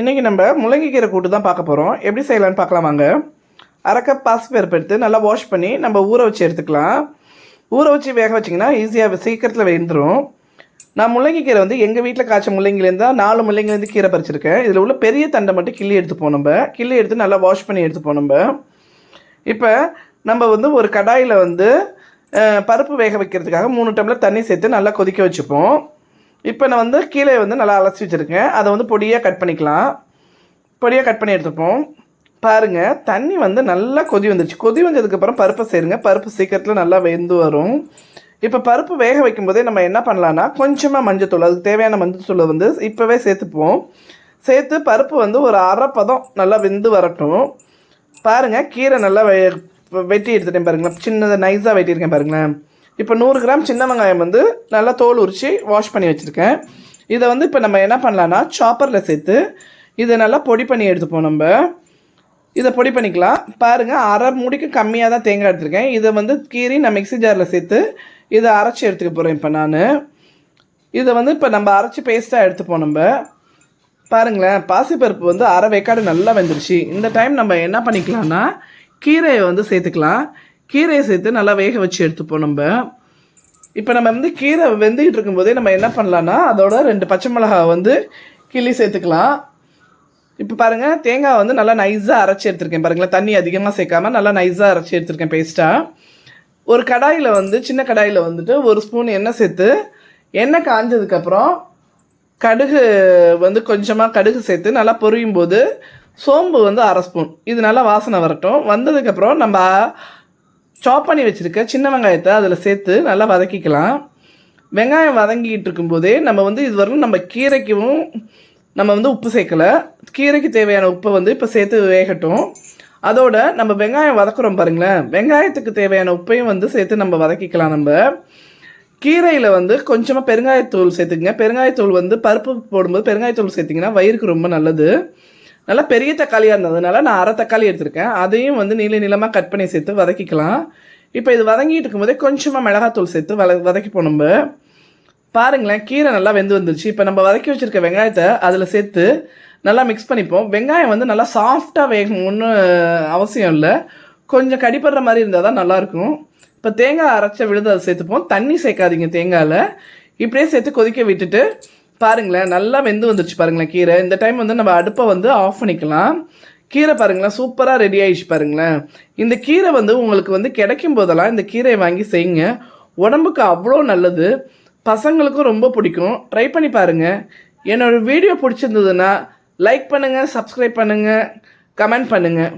இன்றைக்கி நம்ம முள்ளங்கிக்கீரை கூட்டு தான் பார்க்க போகிறோம் எப்படி செய்யலான்னு பார்க்கலாம் வாங்க. அரை கப் பாசிப்பருப்பு எடுத்து நல்லா வாஷ் பண்ணி நம்ம ஊற வச்சு எடுத்துக்கலாம். ஊற வச்சு வேக வச்சிங்கன்னா ஈஸியாக சீக்கிரத்தில் வெந்துடும் நான் முள்ளங்கிக்கீரை வந்து எங்கள் வீட்டில் காய்ச்ச முள்ளங்கிலேருந்து தான் நாலு முள்ளங்கிலேருந்து கீரை பறிச்சிருக்கேன். இதில் உள்ள பெரிய தண்டை மட்டும் கிள்ளி எடுத்துப்போம் நம்ம. கிள்ளி எடுத்து நல்லா வாஷ் பண்ணி எடுத்துப்போம் நம்ம. இப்போ நம்ம வந்து ஒரு கடாயில் வந்து பருப்பு வேக வைக்கிறதுக்காக மூணு டம்ளர் தண்ணி சேர்த்து நல்லா கொதிக்க வச்சுப்போம். இப்போ நான் வந்து கீழே வந்து நல்லா அலசி வச்சுருக்கேன். அதை வந்து பொடியாக கட் பண்ணிக்கலாம். பொடியாக கட் பண்ணி எடுத்துப்போம். பாருங்கள் தண்ணி வந்து நல்லா கொதி வந்துருச்சு. கொதி வந்ததுக்கப்புறம் பருப்பை சேருங்க. பருப்பு சீக்கிரத்தில் நல்லா வெந்து வரும். இப்போ பருப்பு வேக வைக்கும்போதே நம்ம என்ன பண்ணலான்னா கொஞ்சமாக மஞ்சத்தூள் அதுக்கு தேவையான மஞ்சத்தூளை வந்து இப்போவே சேர்த்துப்போம். சேர்த்து பருப்பு வந்து ஒரு அரை பதம் நல்லா வெந்து வரட்டும். பாருங்கள் கீரை நல்லா வெ- வெட்டி எடுத்துட்டேன் பாருங்களேன். சின்னதாக நைஸாக வெட்டியிருக்கேன் பாருங்களேன். இப்போ நூறு கிராம் சின்ன வெங்காயம் வந்து நல்லா தோல் உரித்து வாஷ் பண்ணி வச்சுருக்கேன். இதை வந்து இப்போ நம்ம என்ன பண்ணலான்னா சாப்பரில் சேர்த்து இதை நல்லா பொடி பண்ணி எடுத்துப்போம் நம்ம. இதை பொடி பண்ணிக்கலாம். பாருங்கள் அரை மூடிக்கு கம்மியாக தான் தேங்காய் எடுத்திருக்கேன். இதை வந்து கீறி நான் மிக்சி ஜாரில் சேர்த்து இதை அரைச்சி எடுத்துக்க போகிறேன் இப்போ நான். இதை வந்து இப்போ நம்ம அரைச்சி பேஸ்ட்டாக எடுத்துப்போம் நம்ம. பாருங்களேன் பாசிப்பருப்பு வந்து அரை வேக்காடு நல்லா வெந்துருச்சு. இந்த டைம் நம்ம என்ன பண்ணிக்கலாம்னா கீரையை வந்து சேர்த்துக்கலாம். கீரையை சேர்த்து நல்லா வேக வச்சு எடுத்துப்போம் நம்ம. இப்போ நம்ம வந்து கீரை வெந்துக்கிட்டு இருக்கும்போதே நம்ம என்ன பண்ணலான்னா அதோட ரெண்டு பச்சை மிளகா வந்து கிள்ளி சேர்த்துக்கலாம். இப்போ பாருங்கள் தேங்காய் வந்து நல்லா நைஸாக அரைச்சி எடுத்திருக்கேன் பாருங்களேன். தண்ணி அதிகமாக சேர்க்காம நல்லா நைஸாக அரைச்சி எடுத்திருக்கேன் பேஸ்ட்டாக ஒரு கடாயில் வந்து சின்ன கடாயில் வந்துட்டு ஒரு ஸ்பூன் எண்ணெய் சேர்த்து எண்ணெய் காஞ்சதுக்கப்புறம் கடுகு வந்து கொஞ்சமாக கடுகு சேர்த்து நல்லா பொரியும் போது சோம்பு வந்து அரை ஸ்பூன். இது நல்லா வாசனை வரட்டும். வந்ததுக்கப்புறம் நம்ம சாப் பண்ணி வச்சுருக்க சின்ன வெங்காயத்தை அதில் சேர்த்து நல்லா வதக்கிக்கலாம். வெங்காயம் வதங்கிட்டு இருக்கும்போதே நம்ம வந்து இது வரலும் நம்ம கீரைக்கும் நம்ம வந்து உப்பு சேர்க்கலை. கீரைக்கு தேவையான உப்பை வந்து இப்போ சேர்த்து வேகட்டும். அதோட நம்ம வெங்காயம் வதக்குறோம் பாருங்களேன். வெங்காயத்துக்கு தேவையான உப்பையும் வந்து சேர்த்து நம்ம வதக்கிக்கலாம் நம்ம. கீரையில் வந்து கொஞ்சமாக பெருங்காயத்தூள் சேர்த்துக்குங்க. பெருங்காயத்தூள் வந்து பருப்பு போடும்போது பெருங்காயத்தூள் சேர்த்திங்கன்னா வயிறுக்கு ரொம்ப நல்லது. நல்லா பெரிய தக்காளியாக இருந்ததுனால நான் அரை தக்காளி எடுத்திருக்கேன். அதையும் வந்து நீள நீளமாக கட் பண்ணி சேர்த்து வதக்கிக்கலாம். இப்போ இது வதங்கிட்டு இருக்கும்போதே கொஞ்சமாக மிளகாத்தூள் சேர்த்து வத வதக்கிப்போம் நம்ம பாருங்களேன் கீரை நல்லா வெந்து வந்துருச்சு. இப்போ நம்ம வதக்கி வச்சுருக்க வெங்காயத்தை அதில் சேர்த்து நல்லா மிக்ஸ் பண்ணிப்போம். வெங்காயம் வந்து நல்லா சாஃப்டாக வேகும் ஒன்றும் அவசியம் இல்லை. கொஞ்சம் கடிப்படுற மாதிரி இருந்தால் தான் நல்லாயிருக்கும் இப்போ தேங்காய் அரைச்ச விழுது அதை சேர்த்துப்போம். தண்ணி சேர்க்காதீங்க தேங்காயில். இப்படியே சேர்த்து கொதிக்க விட்டுட்டு பாருங்களேன் நல்லா வெந்து வந்துருச்சு பாருங்களேன் கீரை. இந்த டைம் வந்து நம்ம அடுப்பை வந்து ஆஃப் பண்ணிக்கலாம். கீரை பாருங்களேன் சூப்பராக ரெடி ஆயிடுச்சு பாருங்களேன். இந்த கீரை வந்து உங்களுக்கு வந்து கிடைக்கும் போதெல்லாம் இந்த கீரையை வாங்கி செய்யுங்க. உடம்புக்கு அவ்வளோ நல்லது. பசங்களுக்கும் ரொம்ப பிடிக்கும். ட்ரை பண்ணி பாருங்கள் என்னோடய வீடியோ பிடிச்சிருந்ததுன்னா லைக் பண்ணுங்கள் சப்ஸ்கிரைப் பண்ணுங்கள் கமெண்ட் பண்ணுங்கள்